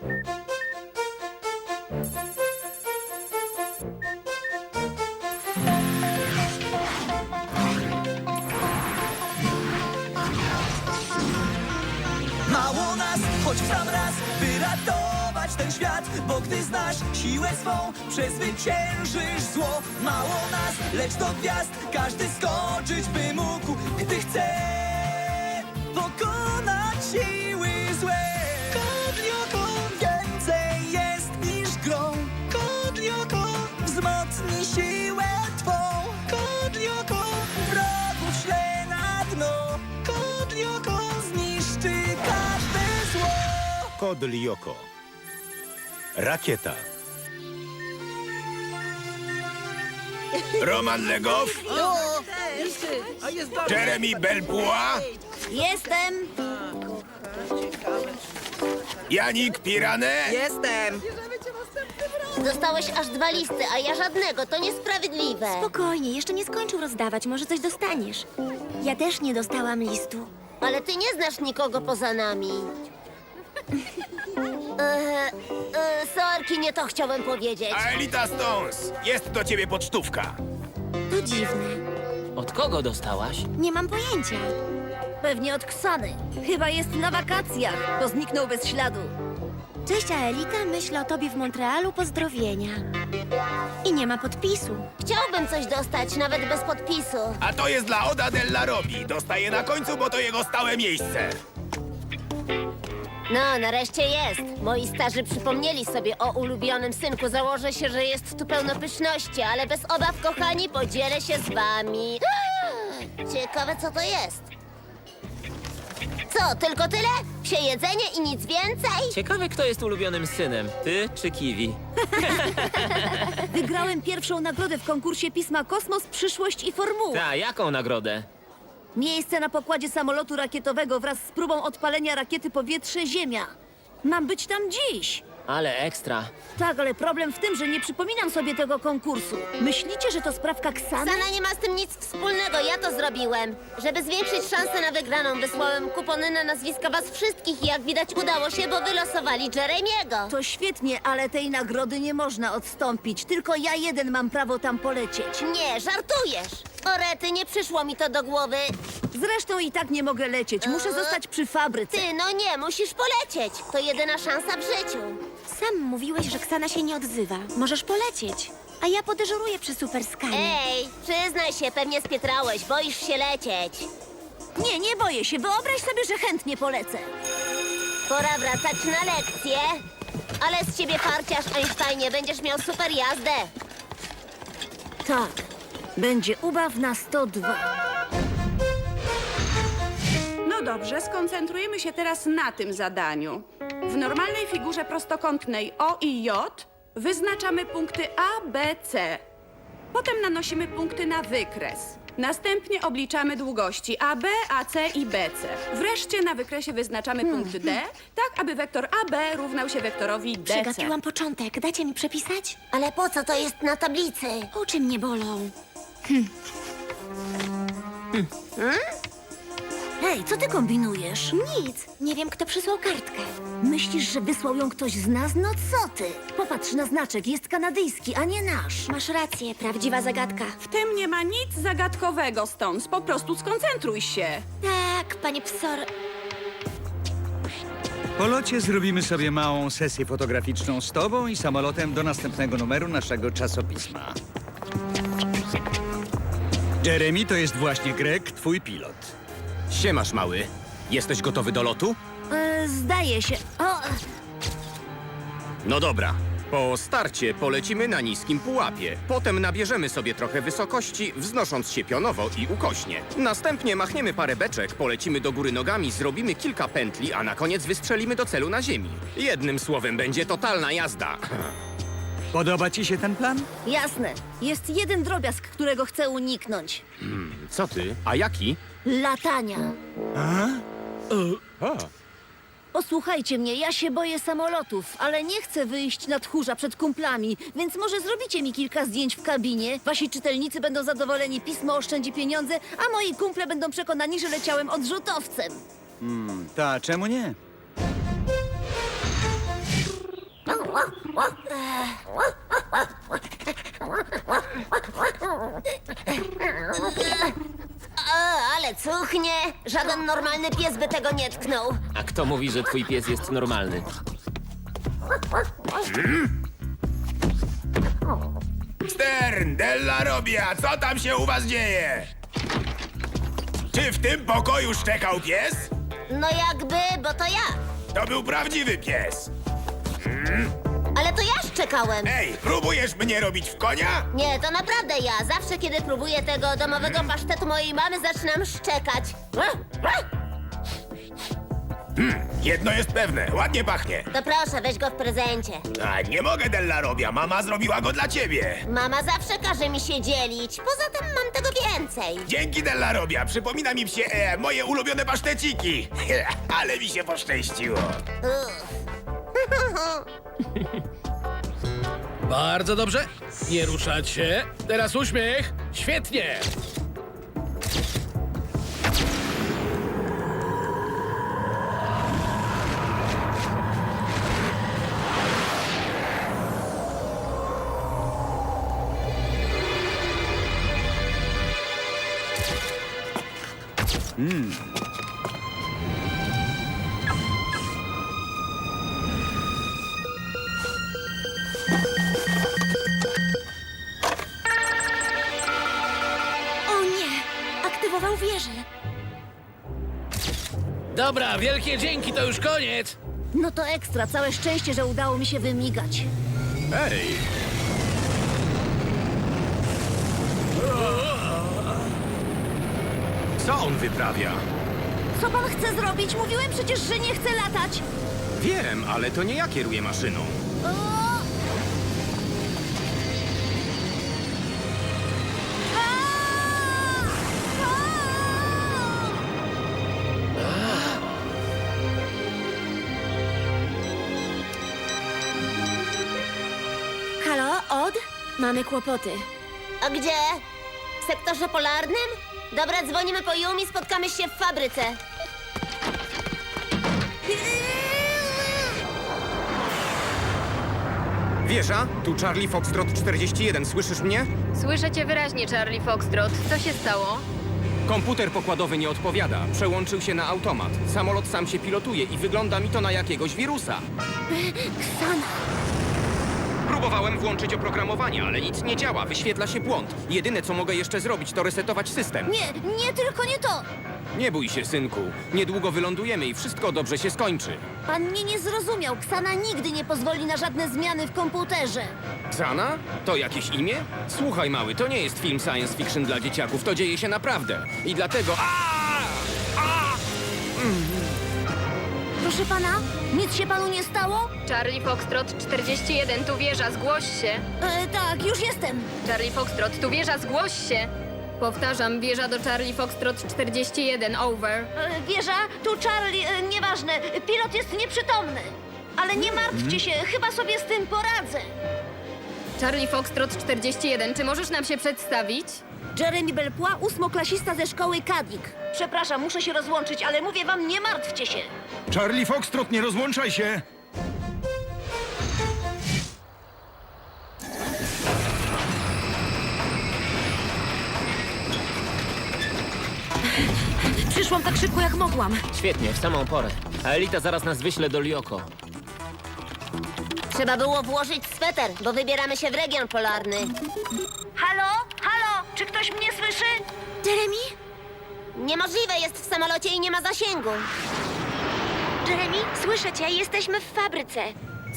Mało nas, choć sam raz, by ten świat Bo gdy znasz siłę swą, przezwyciężysz zło. Mało nas, lecz do gwiazd każdy skoczyć by mógł Gdy chce pokonać siły złe Kodlioko zniszczy każde zło Kod Lioko. Rakieta. Roman Legow, Jeremy Belpua, Jestem! Janik Pirane, Jestem! Dostałeś aż dwa listy, a ja żadnego. To niesprawiedliwe. Spokojnie, jeszcze nie skończył rozdawać, może coś dostaniesz. Ja też nie dostałam listu. Ale ty nie znasz nikogo poza nami. Eee, e, sorki, nie to chciałem powiedzieć. a Elita Stones. Jest do ciebie pocztówka. To dziwne. Od kogo dostałaś? Nie mam pojęcia. Pewnie od Ksany. Chyba jest na wakacjach, bo zniknął bez śladu. Cześć, Aelita, myślę o tobie w Montrealu, pozdrowienia. I nie ma podpisu. Chciałbym coś dostać, nawet bez podpisu. A to jest dla Oda Della Robi. Dostaje na końcu, bo to jego stałe miejsce. No, nareszcie jest. Moi starzy przypomnieli sobie o ulubionym synku. Założę się, że jest tu pełno pyszności, ale bez obaw, kochani, podzielę się z wami. Ciekawe, co to jest. Co, tylko tyle? Psie jedzenie i nic więcej? Ciekawe, kto jest ulubionym synem, ty czy Kiwi? Wygrałem pierwszą nagrodę w konkursie pisma Kosmos, Przyszłość i Formuła. Ta, jaką nagrodę? Miejsce na pokładzie samolotu rakietowego wraz z próbą odpalenia rakiety powietrze-ziemia. Mam być tam dziś. Ale ekstra. Tak, ale problem w tym, że nie przypominam sobie tego konkursu. Myślicie, że to sprawka Ksany? Sana nie ma z tym nic wspólnego, ja to zrobiłem. Żeby zwiększyć szanse na wygraną, wysłałem kupony na nazwiska was wszystkich i jak widać udało się, bo wylosowali Jeremiego. To świetnie, ale tej nagrody nie można odstąpić. Tylko ja jeden mam prawo tam polecieć. Nie, żartujesz! Orety, nie przyszło mi to do głowy. Zresztą i tak nie mogę lecieć. Muszę zostać przy fabryce. Ty, no nie, musisz polecieć. To jedyna szansa w życiu. Sam mówiłeś, że Ksana się nie odzywa. Możesz polecieć. A ja podyżuruję przy Super Sky. Ej, przyznaj się, pewnie spietrałeś, boisz się lecieć. Nie, nie boję się. Wyobraź sobie, że chętnie polecę. Pora wracać na lekcję. Ale z ciebie farciarz, Einsteinie, będziesz miał super jazdę. Tak. Będzie ubaw na 102. No dobrze, skoncentrujemy się teraz na tym zadaniu. W normalnej figurze prostokątnej O i J wyznaczamy punkty A, B, C. Potem nanosimy punkty na wykres. Następnie obliczamy długości AB, AC i BC. Wreszcie na wykresie wyznaczamy punkt D, tak aby wektor AB równał się wektorowi DC. Przegapiłam początek. Dacie mi przepisać? Ale po co to jest na tablicy? Oczy mnie bolą. Hej, co ty kombinujesz? Nic. Nie wiem, kto przysłał kartkę. Myślisz, że wysłał ją ktoś z nas? No co ty? Popatrz na znaczek, jest kanadyjski, a nie nasz. Masz rację, prawdziwa zagadka. W tym nie ma nic zagadkowego, Stones. Po prostu skoncentruj się. Tak, panie psor. Po locie zrobimy sobie małą sesję fotograficzną z tobą i samolotem do następnego numeru naszego czasopisma. Jeremy to jest właśnie Greg, twój pilot. Siemasz, mały. Jesteś gotowy do lotu? E, zdaje się. O, No dobra. Po starcie polecimy na niskim pułapie. Potem nabierzemy sobie trochę wysokości, wznosząc się pionowo i ukośnie. Następnie machniemy parę beczek, polecimy do góry nogami, zrobimy kilka pętli, a na koniec wystrzelimy do celu na ziemi. Jednym słowem, będzie totalna jazda. Podoba ci się ten plan? jasne. Jest jeden drobiazg, którego chcę uniknąć. Co ty? A jaki? Latania. A. Posłuchajcie mnie, ja się boję samolotów, ale nie chcę wyjść na tchórza przed kumplami, więc może zrobicie mi kilka zdjęć w kabinie. Wasi czytelnicy będą zadowoleni, pismo oszczędzi pieniądze, a moi kumple będą przekonani, że leciałem odrzutowcem. Ta, czemu nie? O, ale cuchnie! Żaden normalny pies by tego nie tknął. A kto mówi, że twój pies jest normalny? Stern, Della Robia, co tam się u was dzieje? Czy w tym pokoju szczekał pies? No jakby, bo to ja. To był prawdziwy pies. Ale to ja szczekałem. Ej, próbujesz mnie robić w konia? Nie, to naprawdę ja. Zawsze, kiedy próbuję tego domowego pasztetu mojej mamy, zaczynam szczekać. Jedno jest pewne, ładnie pachnie. To proszę, weź go w prezencie. A nie mogę, Della Robia, mama zrobiła go dla ciebie. Mama zawsze każe mi się dzielić. Poza tym mam tego więcej. Dzięki, Della Robia, przypomina mi się e, moje ulubione paszteciki. Ale mi się poszczęściło. Uff. Bardzo dobrze. Nie ruszać się. Teraz uśmiech. Świetnie. O Dobra, wielkie dzięki, to już koniec. No to ekstra, całe szczęście, że udało mi się wymigać. Ej! Co on wyprawia? Co pan chce zrobić? Mówiłem przecież, że nie chcę latać. Wiem, ale to nie ja kieruję maszyną. Mamy kłopoty. A gdzie? W sektorze polarnym? Dobra, dzwonimy po Yumi, spotkamy się w fabryce. Wieża, tu Charlie Foxtrot 41, słyszysz mnie? Słyszę cię wyraźnie, Charlie Foxtrot. Co się stało? Komputer pokładowy nie odpowiada. Przełączył się na automat. Samolot sam się pilotuje i wygląda mi to na jakiegoś wirusa. Ksana! Próbowałem włączyć oprogramowanie, ale nic nie działa. Wyświetla się błąd. Jedyne, co mogę jeszcze zrobić, to resetować system. Nie, nie, tylko nie to. Nie bój się, synku. Niedługo wylądujemy i wszystko dobrze się skończy. Pan mnie nie zrozumiał. Ksana nigdy nie pozwoli na żadne zmiany w komputerze. Xana? To jakieś imię? Słuchaj, mały, to nie jest film science fiction dla dzieciaków. To dzieje się naprawdę. I dlatego... A! Proszę pana, nic się panu nie stało? Charlie Foxtrot 41, tu wieża, zgłoś się. E, tak, już jestem. Charlie Foxtrot, tu wieża, zgłoś się. Powtarzam, wieża do Charlie Foxtrot 41, over. E, wieża, tu Charlie, e, nieważne, pilot jest nieprzytomny. Ale nie martwcie się, chyba sobie z tym poradzę. Charlie Foxtrot 41, czy możesz nam się przedstawić? Jeremy Belpła, ósmoklasista ze szkoły Kadik. Przepraszam, muszę się rozłączyć, ale mówię wam, nie martwcie się. Charlie Foxtrot, nie rozłączaj się! Przyszłam tak szybko, jak mogłam. Świetnie, w samą porę. A Elita zaraz nas wyśle do Lioko. Trzeba było włożyć sweter, bo wybieramy się w region polarny. Halo? Halo? Czy ktoś mnie słyszy? Jeremy? Niemożliwe jest w samolocie i nie ma zasięgu. Jeremy, słyszę cię, jesteśmy w fabryce.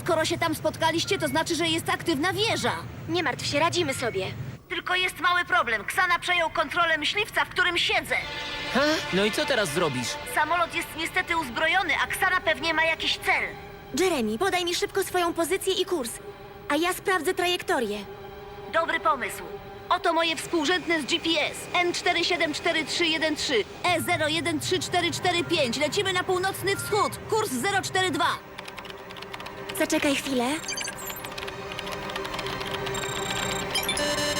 Skoro się tam spotkaliście, to znaczy, że jest aktywna wieża. Nie martw się, radzimy sobie. Tylko jest mały problem. Ksana przejął kontrolę myśliwca, w którym siedzę. Ha? No i co teraz zrobisz? Samolot jest niestety uzbrojony, a Ksana pewnie ma jakiś cel. Jeremy, podaj mi szybko swoją pozycję i kurs, a ja sprawdzę trajektorię. Dobry pomysł. Oto moje współrzędne z GPS. N474313, E013445. Lecimy na północny wschód. Kurs 042. Zaczekaj chwilę.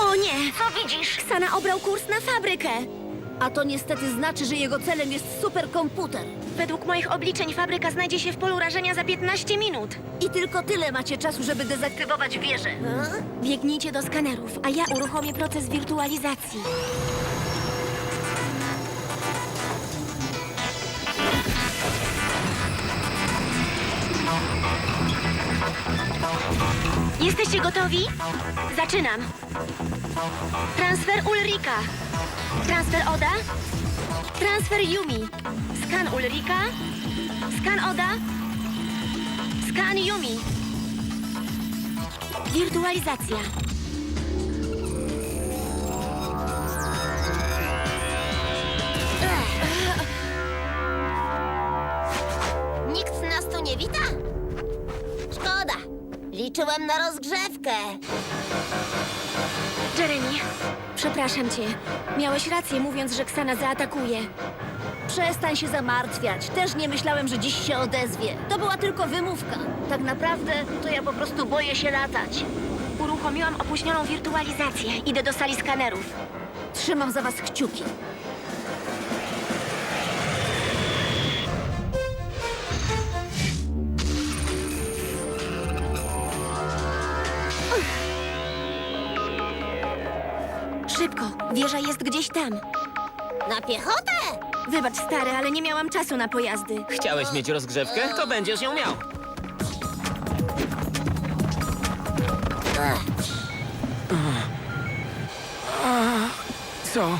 O nie! Co widzisz? Ksana obrał kurs na fabrykę. A to niestety znaczy, że jego celem jest superkomputer. Według moich obliczeń fabryka znajdzie się w polu rażenia za 15 minut. I tylko tyle macie czasu, żeby dezaktywować wieżę. Biegnijcie do skanerów, a ja uruchomię proces wirtualizacji. Jesteście gotowi? Zaczynam. Transfer Ulrika. Transfer Oda. Transfer Yumi. Skan Ulrika. Skan Oda. Skan Yumi. Wirtualizacja. Nikt nas tu nie wita? Szkoda. Liczyłem na rozgrzewkę. Jeremy, przepraszam cię. Miałeś rację mówiąc, że Ksana zaatakuje. Przestań się zamartwiać. Też nie myślałem, że dziś się odezwie. To była tylko wymówka. Tak naprawdę to ja po prostu boję się latać. Uruchomiłam opóźnioną wirtualizację. Idę do sali skanerów. Trzymam za was kciuki. Wieża jest gdzieś tam. Na piechotę? Wybacz, stary, ale nie miałam czasu na pojazdy. Chciałeś mieć rozgrzewkę? To będziesz ją miał. Co?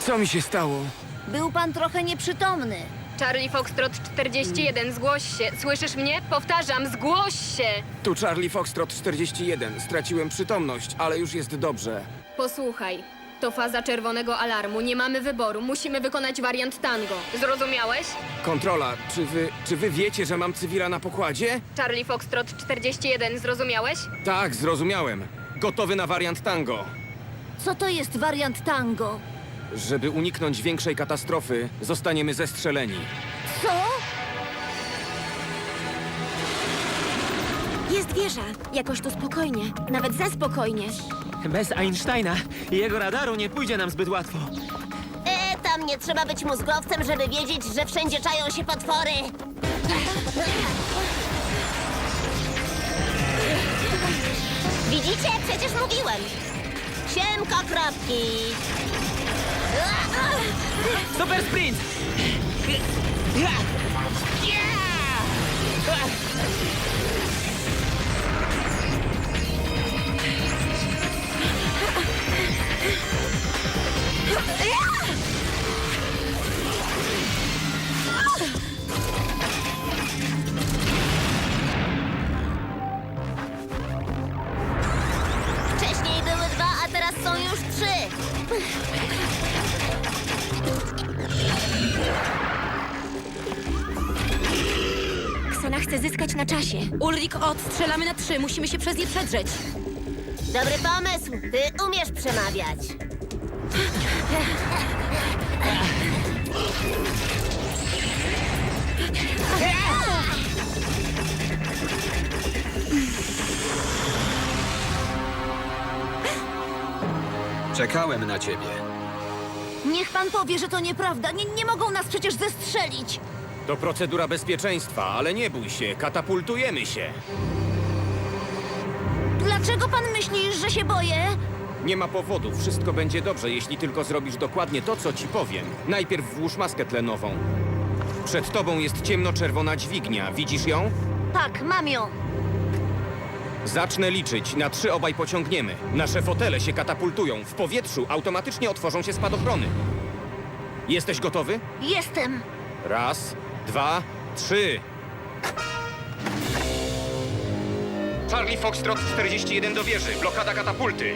Co mi się stało? Był pan trochę nieprzytomny. Charlie Foxtrot 41, zgłoś się. Słyszysz mnie? Powtarzam, zgłoś się! Tu Charlie Foxtrot 41. Straciłem przytomność, ale już jest dobrze. Posłuchaj, to faza czerwonego alarmu. Nie mamy wyboru. Musimy wykonać wariant tango. Zrozumiałeś? Kontrola, czy wy, czy wy wiecie, że mam cywila na pokładzie? Charlie Foxtrot 41, zrozumiałeś? Tak, zrozumiałem. Gotowy na wariant tango. Co to jest wariant tango? Żeby uniknąć większej katastrofy, zostaniemy zestrzeleni. Co? Jest wieża. Jakoś tu spokojnie. Nawet za spokojnie. Bez Einsteina i jego radaru nie pójdzie nam zbyt łatwo. E, tam nie trzeba być mózgowcem, żeby wiedzieć, że wszędzie czają się potwory. Widzicie? Przecież mówiłem. Siemko kropki. Super sprint! Wcześniej były dwa, a teraz są już trzy. Ksana chce zyskać na czasie. Ulrik, odstrzelamy na trzy. Musimy się przez nie przedrzeć. Dobry pomysł. Ty umiesz przemawiać. Czekałem na ciebie. Niech pan powie, że to nieprawda. Nie, nie mogą nas przecież zestrzelić. To procedura bezpieczeństwa, ale nie bój się, katapultujemy się. Dlaczego pan myśli, że się boję? Nie ma powodu, wszystko będzie dobrze, jeśli tylko zrobisz dokładnie to, co ci powiem. Najpierw włóż maskę tlenową. Przed tobą jest ciemno-czerwona dźwignia, widzisz ją? Tak, mam ją. Zacznę liczyć, na trzy obaj pociągniemy. Nasze fotele się katapultują. W powietrzu automatycznie otworzą się spadochrony. Jesteś gotowy? Jestem. Raz, dwa, trzy. Charlie Foxtrot 41 do wieży, blokada katapulty.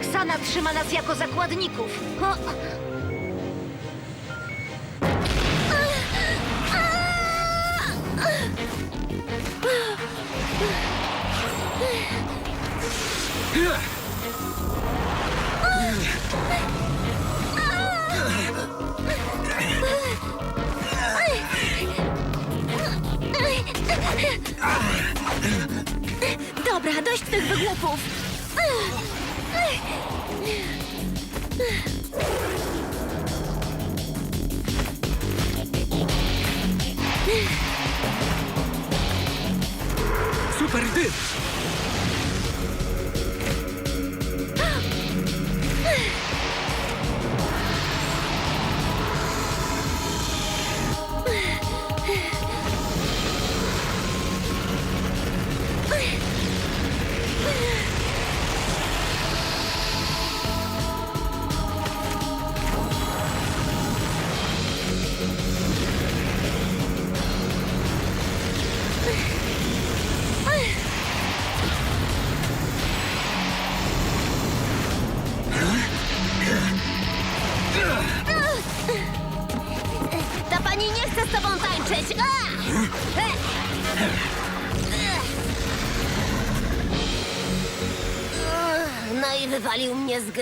Ksana trzyma nas jako zakładników. O,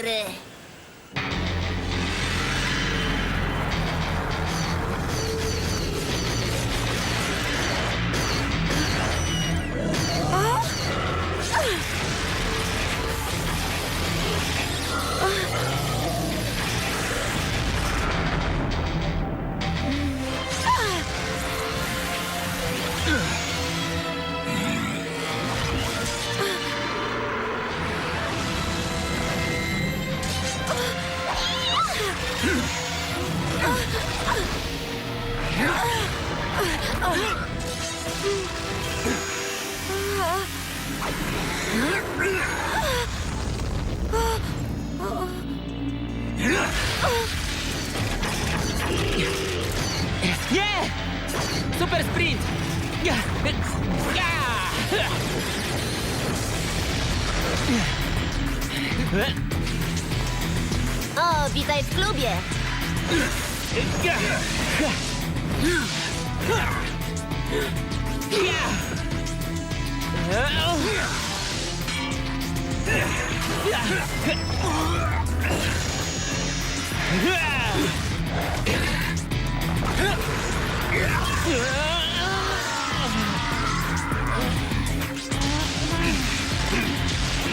mnie z O, witaj w klubie.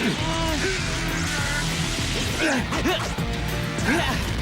O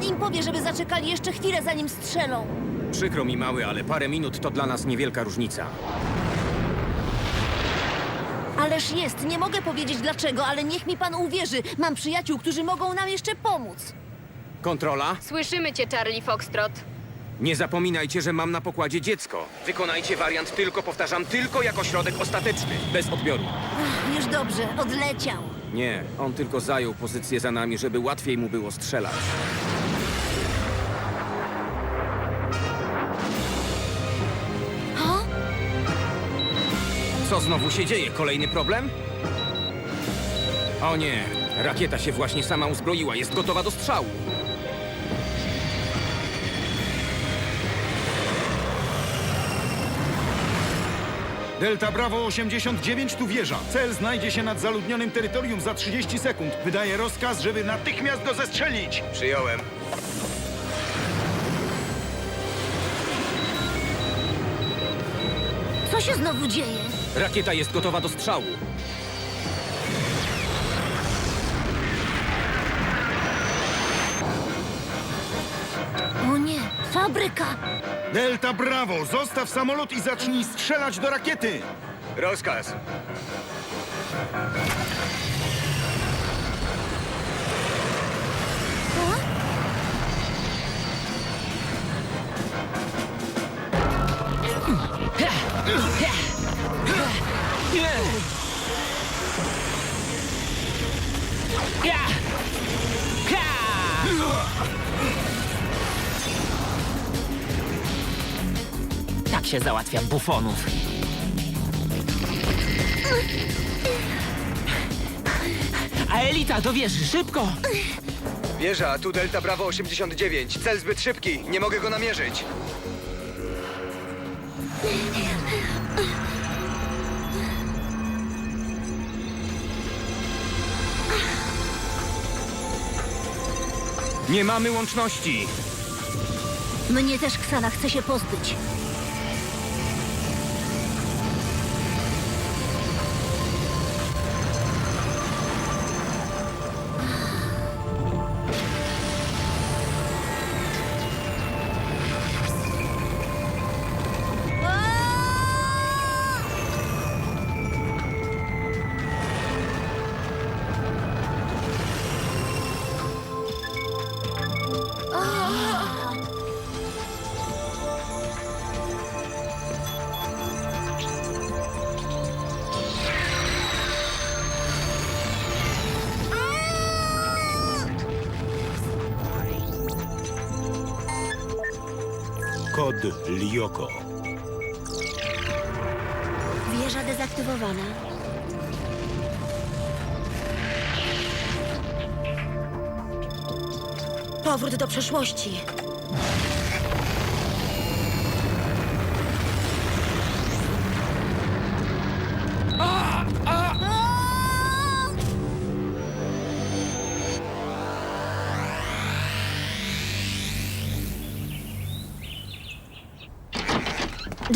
pan im powie, żeby zaczekali jeszcze chwilę, zanim strzelą. Przykro mi, mały, ale parę minut to dla nas niewielka różnica. Ależ jest, nie mogę powiedzieć dlaczego, ale niech mi pan uwierzy. Mam przyjaciół, którzy mogą nam jeszcze pomóc. Kontrola? Słyszymy cię, Charlie Foxtrot. Nie zapominajcie, że mam na pokładzie dziecko. Wykonajcie wariant tylko, powtarzam, tylko jako środek ostateczny, bez odbioru. Już dobrze, odleciał. Nie, on tylko zajął pozycję za nami, żeby łatwiej mu było strzelać. Co znowu się dzieje? Kolejny problem? O nie, rakieta się właśnie sama uzbroiła, jest gotowa do strzału. Delta Bravo 89 tu wieża. Cel znajdzie się nad zaludnionym terytorium za 30 sekund. Wydaje rozkaz, żeby natychmiast go zestrzelić. Przyjąłem. Co się znowu dzieje? Rakieta jest gotowa do strzału. O nie, fabryka! Delta Bravo, zostaw samolot i zacznij strzelać do rakiety. Rozkaz. Tak się załatwia bufonów. A Elita, do wieży, szybko! Wieża, tu Delta Bravo 89. Cel zbyt szybki, nie mogę go namierzyć. Nie mamy łączności. Mnie też Ksana chce się pozbyć. Kod Lioko. Wieża dezaktywowana. Powrót do przeszłości.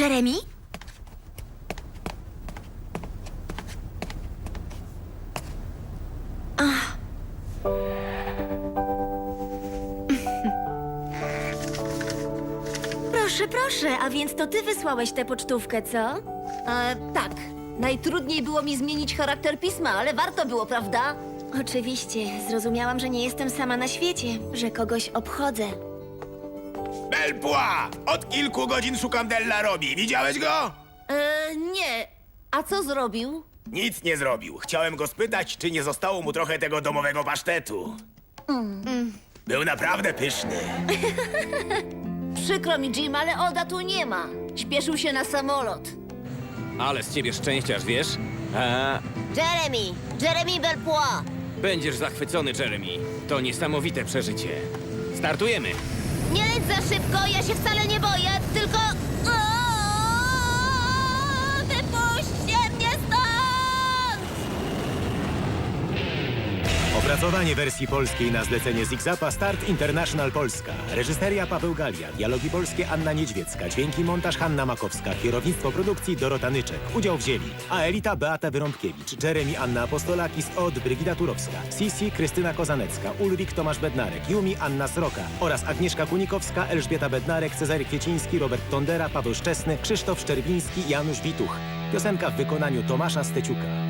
Jeremy? Proszę, proszę, a więc to ty wysłałeś tę pocztówkę, co? E, tak. Najtrudniej było mi zmienić charakter pisma, ale warto było, prawda? Oczywiście, zrozumiałam, że nie jestem sama na świecie, że kogoś obchodzę. Belpła! Od kilku godzin szukam Della Robi. Widziałeś go? E, nie. A co zrobił? Nic nie zrobił. Chciałem go spytać, czy nie zostało mu trochę tego domowego pasztetu. Był naprawdę pyszny. Przykro mi, Jim, ale Oda tu nie ma. Śpieszył się na samolot. Ale z ciebie szczęściarz, wiesz? A, Jeremy! Jeremy Belpois! będziesz zachwycony, Jeremy. To niesamowite przeżycie. Startujemy. Nie leć za szybko, ja się wcale nie boję, tylko... Opracowanie wersji polskiej na zlecenie Zigzapa Start International Polska. Reżyseria Paweł Galia. Dialogi polskie Anna Niedźwiecka. Dźwięki montaż Hanna Makowska. Kierownictwo produkcji Dorota Nyczek. Udział wzięli A Elita Beata Wyrąbkiewicz. Jeremy Anna Apostolakis. Od Brygida Turowska. Sisi Krystyna Kozanecka. Ulrik Tomasz Bednarek. Yumi Anna Sroka. Oraz Agnieszka Kunikowska, Elżbieta Bednarek, Cezary Kwieciński, Robert Tondera, Paweł Szczesny, Krzysztof Szczerbiński, Janusz Wituch. Piosenka w wykonaniu Tomasza Steciuka.